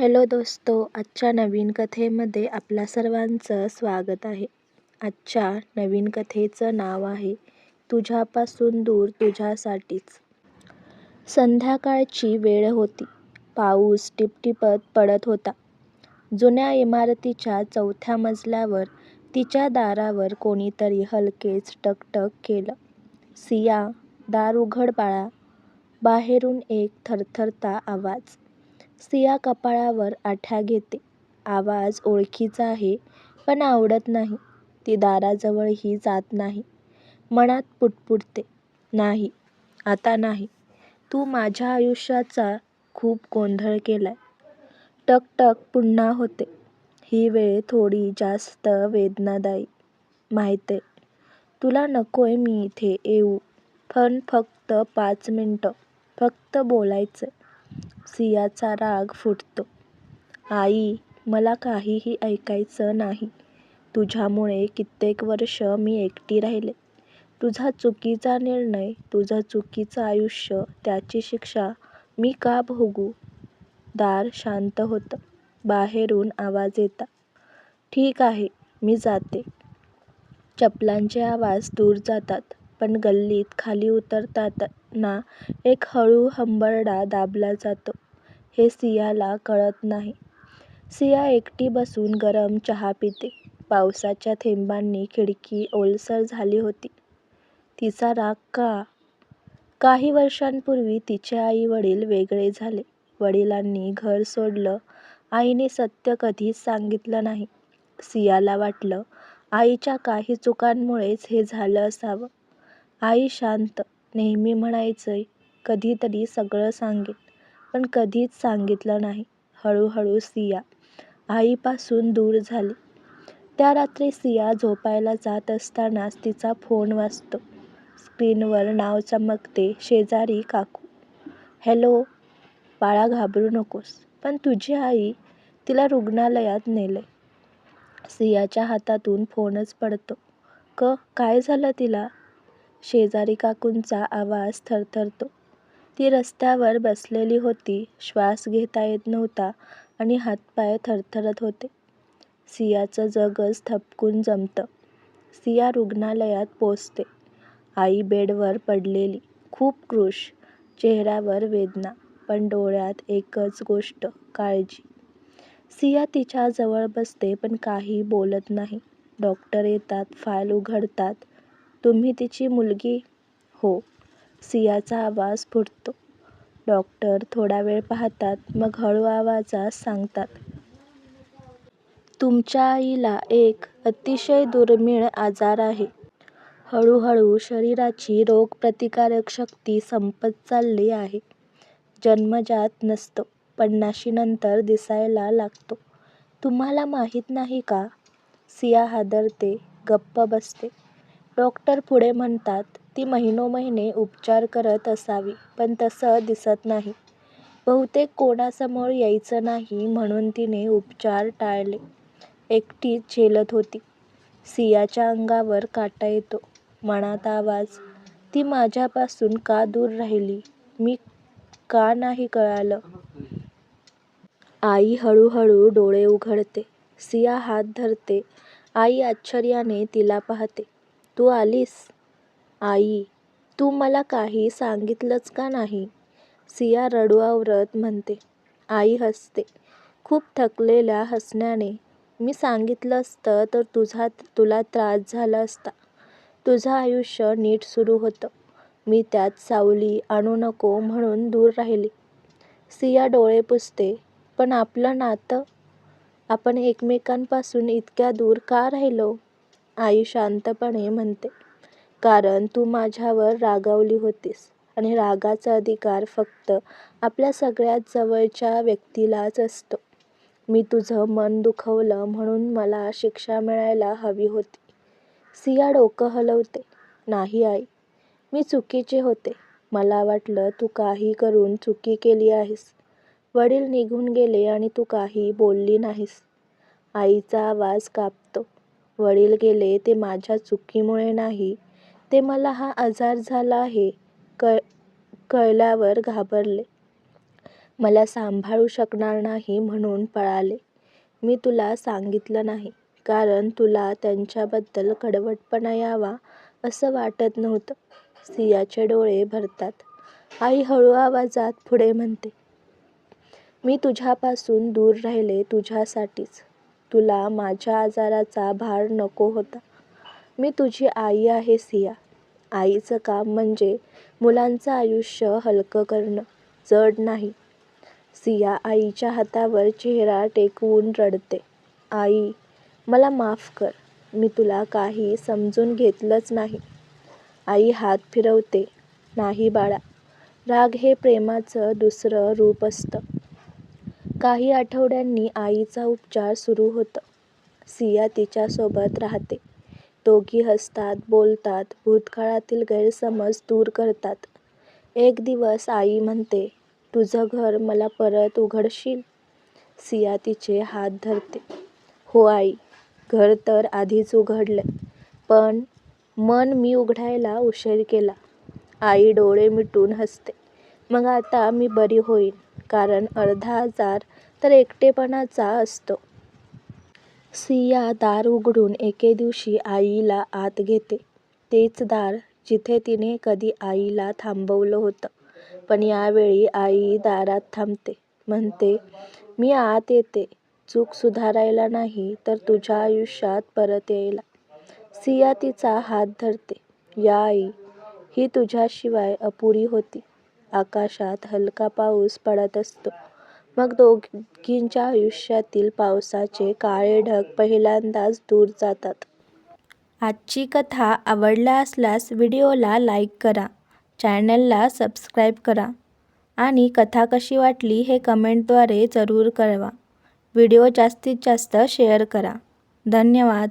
Hello दोस्तो आजच्या नवीन कथेमध्ये आपल्या सर्वांचं स्वागत आहे. आजच्या नवीन कथेचं नाव आहे तुझ्यापासून दूर तुझ्यासाठीच. संध्याकाळची वेळ होती. पाऊस टिपटिपत पडत होता. जुन्या इमारतीच्या चौथ्या मजल्यावर तिच्या दारावर कोणीतरी हलकेच टकटक केलं. सिया दार उघड बाळा बाहेरून एक थरथरता आवाज. सिया कपाळावर आठ्या घेते. आवाज ओळखीचा आहे पण आवडत नाही. ती दाराजवळही जात नाही. मनात पुटपुटते, नाही, आता नाही. तू माझ्या आयुष्याचा खूप गोंधळ केलाय. टक-टक पुन्हा होते. ही वेळ थोडी जास्त वेदनादायी. माहितेय. तुला नकोय मी इथे येऊ पण फक्त पाच मिनिटं, फक्त बोलायचंय. सियाचा राग फुटतो. आई, मला काहीही ऐकायचं नाही. तुझ्यामुळे कित्येक वर्ष मी एकटी राहिले. तुझा चुकीचा निर्णय, तुझं चुकीचं आयुष्य, त्याची शिक्षा मी का भोगू? दार शांत होतं. बाहेरून आवाज येता. ठीक आहे, मी जाते. चपलांचे आवाज दूर जातात पण गल्लीत खाली उतरताना एक हळू हंबरडा दाबला जातो हे सियाला कळत नाही. सिया एकटी बसून गरम चहा पिते. पावसाच्या थेंबांनी खिडकी ओलसर झाली होती. तिचा राग का? काही वर्षांपूर्वी तिचे आई-वडील वेगळे झाले. वडिलांनी घर सोडलं. आईने सत्य कधीच सांगितलं नाही. सियाला वाटलं आईच्या काही चुकांमुळेच हे झालं असावं. आई शांत, नेहमी म्हणायची कधीतरी सगळं सांगेन, पण कधीच सांगितलं नाही. हळूहळू सिया आईपासून दूर झाली. त्या रात्री सिया झोपायला जात असतानाच तिचा फोन वाजतो. स्क्रीनवर नाव चमकते शेजारी काकू. हॅलो, बाळा घाबरू नकोस, पण तुझी आई, तिला रुग्णालयात नेले सियाच्या हातातून फोनच पडतो. क काय झालं तिला? शेजारी काकूंचा आवाज थरथरतो. ती रस्त्यावर बसलेली होती. श्वास घेता येत नव्हता आणि हातपाय थरथरत होते. सियाचं जगच थबकून जमतं. सिया रुग्णालयात पोचते. आई बेडवर पडलेली. खूप कृश. चेहऱ्यावर वेदना, पण डोळ्यात एकच गोष्ट काळजी. सिया तिच्या जवळ बसते पण काही बोलत नाही. डॉक्टर येतात. फाईल उघडतात. तुम्ही तिची मुलगी? हो. सियाचा आवाज फुटतो. डॉक्टर थोडा वेळ पाहतात. मग हळू आवाजात सांगतात. तुमच्या आईला एक अतिशय दुर्मिळ आजार आहे. हळूहळू शरीराची रोगप्रतिकारक शक्ती संपत चालली आहे. जन्मजात नसतो. पन्नाशीनंतर दिसायला लागतो. तुम्हाला माहीत नाही का? सिया हादरते. गप्प बसते. डॉक्टर पुढे म्हणतात. ती महिनोमहिने उपचार करत असावी पण तसं दिसत नाही. बहुतेक कोणासमोर यायचं नाही म्हणून तिने उपचार टाळले. एकटीच झेलत होती. सियाच्या अंगावर काटा येतो. मनात आवाज, ती माझ्यापासून का दूर राहिली? मी का नाही कळालं? आई हळूहळू डोळे उघडते. सिया हात धरते. आई आश्चर्याने तिला पाहते. तू आलीस? आई, तू मला काही सांगितलंच का नाही? सिया रडवावरत म्हणते. आई हसते. खूप थकलेल्या हसण्याने. मी सांगितलं असतं तर तुझा तुला त्रास झाला असता. तुझं आयुष्य नीट सुरू होतं. मी त्यात सावली आणू नको म्हणून दूर राहिले. सिया डोळे पुसते. पण आपलं नातं? आपण एकमेकांपासून इतक्या दूर का राहिलो? आई शांतपणे म्हणते. कारण तू माझ्यावर रागावली होतीस आणि रागाचा अधिकार फक्त आपल्या सगळ्यात जवळच्या व्यक्तीलाच असतो. मी तुझं मन दुखवलं म्हणून मला शिक्षा मिळायला हवी होती. सिया डोकं हलवते. नाही आई, मी चुकीचे होते. मला वाटलं तू काही करून चुकी केली आहेस. वडील निघून गेले आणि तू काही बोलली नाहीस. आईचा आवाज काप वडील गेले ते माझ्या चुकीमुळे नाही. ते मला हा आजार झाला आहे कळ कळल्यावर घाबरले. मला सांभाळू शकणार नाही म्हणून पळाले. मी तुला सांगितलं नाही, कारण तुला त्यांच्याबद्दल कडवटपणा यावा असं वाटत नव्हतं. सियाचे डोळे भरतात. आई हळू आवाजात पुढे म्हणते. मी तुझ्यापासून दूर राहिले तुझ्यासाठीच. तुला माझ्या आजाराचा भार नको होता. मी तुझी आई आहे सिया. आईचं काम म्हणजे मुलांचं आयुष्य हलकं करणं, जड नाही. सिया आईच्या हातावर चेहरा टेकवून रडते. आई, मला माफ कर. मी तुला काही समजून घेतलंच नाही. आई हात फिरवते. नाही बाळा, राग हे प्रेमाचं दुसरं रूप असतं. काही आठवड्यांनी आईचा उपचार सुरू होतं. सिया तिच्यासोबत राहते. दोघी हसतात, बोलतात, भूतकाळातील गैरसमज दूर करतात. एक दिवस आई म्हणते, तुझं घर मला परत उघडशील? सिया तिचे हात धरते. हो आई, घर तर आधीच उघडलंय, पण मन मी उघडायला उशीर केला. आई डोळे मिटून हसते. मग आता मी बरी होईन, कारण अर्धा आजार तर एकटेपणाचा असतो. सिया दार उघडून एके दिवशी आईला आत घेते. तेच दार जिथे तिने कधी आईला थांबवलं होतं. पण यावेळी आई दारात थांबते. म्हणते, मी आत येते. चूक सुधारायला नाही, तर तुझ्या आयुष्यात परत यायला. सिया तिचा हात धरते. या आई, ही तुझ्याशिवाय अपुरी होती. आकाशात हलका पाऊस पडत असतो. मग दोघींच्या आयुष्यातील पावसाचे काळे ढग पहिल्यांदाच दूर जातात. आजची कथा आवडला असल्यास व्हिडिओला लाईक करा, चॅनलला सबस्क्राईब करा आणि कथा कशी वाटली हे कमेंटद्वारे जरूर कळवा. व्हिडिओ जास्तीत जास्त शेअर करा. धन्यवाद.